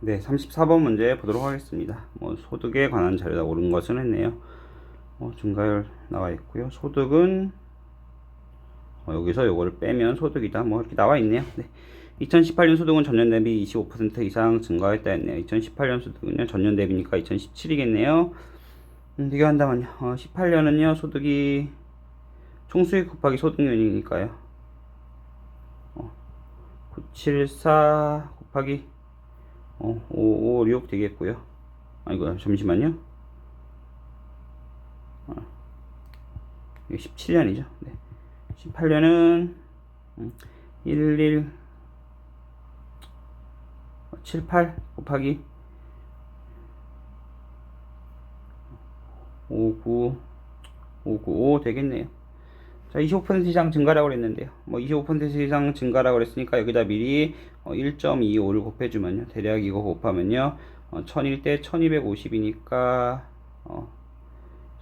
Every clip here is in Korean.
네, 34번 문제 보도록 하겠습니다. 뭐 소득에 관한 자료다 옳은 것은 했네요. 뭐 증가율 나와 있고요. 소득은 어, 여기서 요거를 빼면 소득이다. 뭐 이렇게 나와 있네요. 네. 2018년 소득은 전년 대비 25% 이상 증가했다 했네요. 2018년 소득은요, 전년 대비니까 2017이겠네요. 음, 비교한다면요. 어, 18년은요, 소득이 총수익 곱하기 소득률이니까요. 어, 974 곱하기 어, 5, 5, 6 되겠고요. 아이고, 잠시만요. 어, 이게 17년이죠. 네. 18년은 1, 1, 7, 8 곱하기 5, 9, 5, 9, 5 되겠네요. 자, 25% 이상 증가라고 그랬는데요. 뭐 25% 이상 증가라고 그랬으니까 여기다 미리 어, 1.25를 곱해주면요. 대략 이거 곱하면요. 어, 1001 대 1250이니까 어,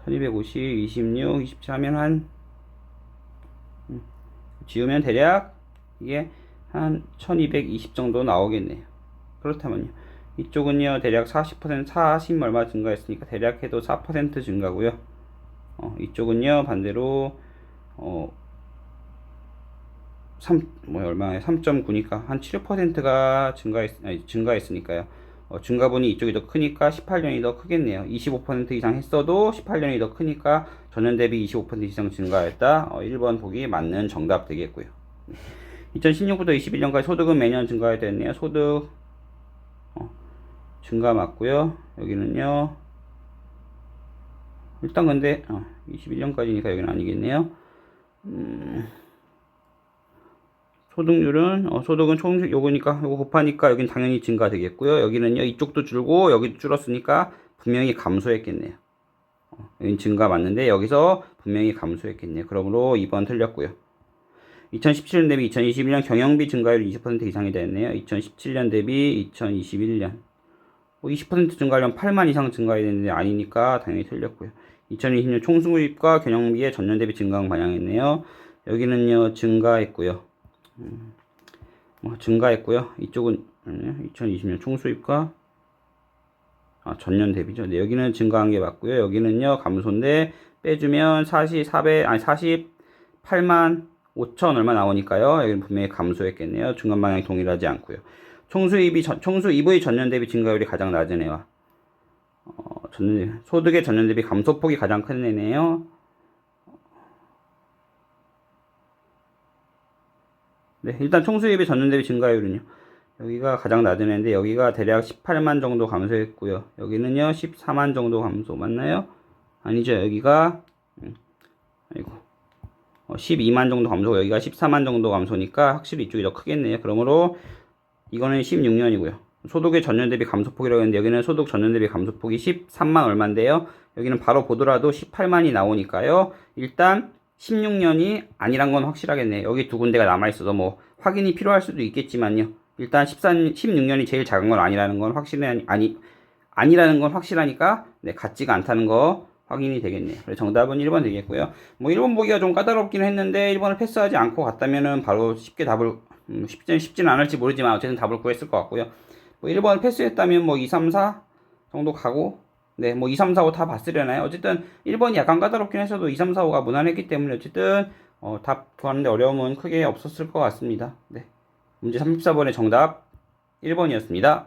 1250, 26, 27 하면 한 음, 지우면 대략 이게 한 1220 정도 나오겠네요. 그렇다면요. 이쪽은요. 대략 40% 40 얼마 증가했으니까 대략 해도 4% 증가고요. 어, 이쪽은요. 반대로 어, 3, 뭐 얼마에 3.9니까 한 7%가 증가했, 아니, 증가했으니까요. 어, 증가분이 이쪽이 더 크니까 18년이 더 크겠네요. 25% 이상 했어도 18년이 더 크니까 전년 대비 25% 이상 증가했다. 어, 1번 보기 맞는 정답 되겠고요. 2016부터 21년까지 소득은 매년 증가해야 되네요. 소득 어, 증가 맞고요. 여기는요. 일단 근데 어, 21년까지니까 여기는 아니겠네요. 음, 소득률은 어, 소득은 총 요거니까 요거 곱하니까 여긴 당연히 증가되겠고요. 여기는요 이쪽도 줄고 여기도 줄었으니까 분명히 감소했겠네요. 어, 여긴 증가 맞는데 여기서 분명히 감소했겠네요. 그러므로 2번 틀렸고요. 2017년 대비 2021년 경영비 증가율 20% 이상이 됐네요. 2017년 대비 2021년 뭐20% 증가하려면 8만 이상 증가해야 되는데 아니니까 당연히 틀렸고요. 2020년 총수입과 경영비의 전년 대비 증가한 반영했네요. 여기는요 증가했고요. 음, 뭐 증가했고요. 이쪽은 아니요, 2020년 총수입과 아, 전년 대비죠. 네, 여기는 증가한 게 맞고요. 여기는요 감소인데 빼주면 40, 400 아니 48만 5천 얼마 나오니까요. 여기는 분명히 감소했겠네요. 중간 방향이 동일하지 않고요. 총수입이 전, 총수입의 전년 대비 증가율이 가장 낮은 애와 어, 전년, 소득의 전년 대비 감소폭이 가장 큰 애네요. 네, 일단 총수입의 전년 대비 증가율은요. 여기가 가장 낮은 애인데 여기가 대략 18만 정도 감소했고요. 여기는요 14만 정도 감소 맞나요? 아니죠. 여기가 음, 아이고 어, 12만 정도 감소고 여기가 14만 정도 감소니까 확실히 이쪽이 더 크겠네요. 그러므로 이거는 16년이고요. 소득의 전년 대비 감소폭이라고 했는데 여기는 소득 전년 대비 감소폭이 13만 얼마인데요. 여기는 바로 보더라도 18만이 나오니까요. 일단 16년이 아니란 건 확실하겠네요. 여기 두 군데가 남아있어서 뭐 확인이 필요할 수도 있겠지만요. 일단 14, 16년이 제일 작은 건 아니라는 건 확실해, 아니, 아니라는 건 확실하니까, 네, 같지가 않다는 거 확인이 되겠네요. 그래서 정답은 1번 되겠고요. 뭐 1번 보기가 좀 까다롭긴 했는데 1번을 패스하지 않고 갔다면은 바로 쉽게 답을, 음, 쉽진, 쉽진 않을지 모르지만 어쨌든 답을 구했을 것 같고요. 뭐 1번 패스했다면 뭐 2, 3, 4 정도 가고, 네, 뭐 2, 3, 4, 5 다 봤으려나요? 어쨌든 1번이 약간 까다롭긴 했어도 2, 3, 4, 5가 무난했기 때문에 어쨌든 어, 답 구하는데 어려움은 크게 없었을 것 같습니다. 네. 문제 34번의 정답 1번이었습니다.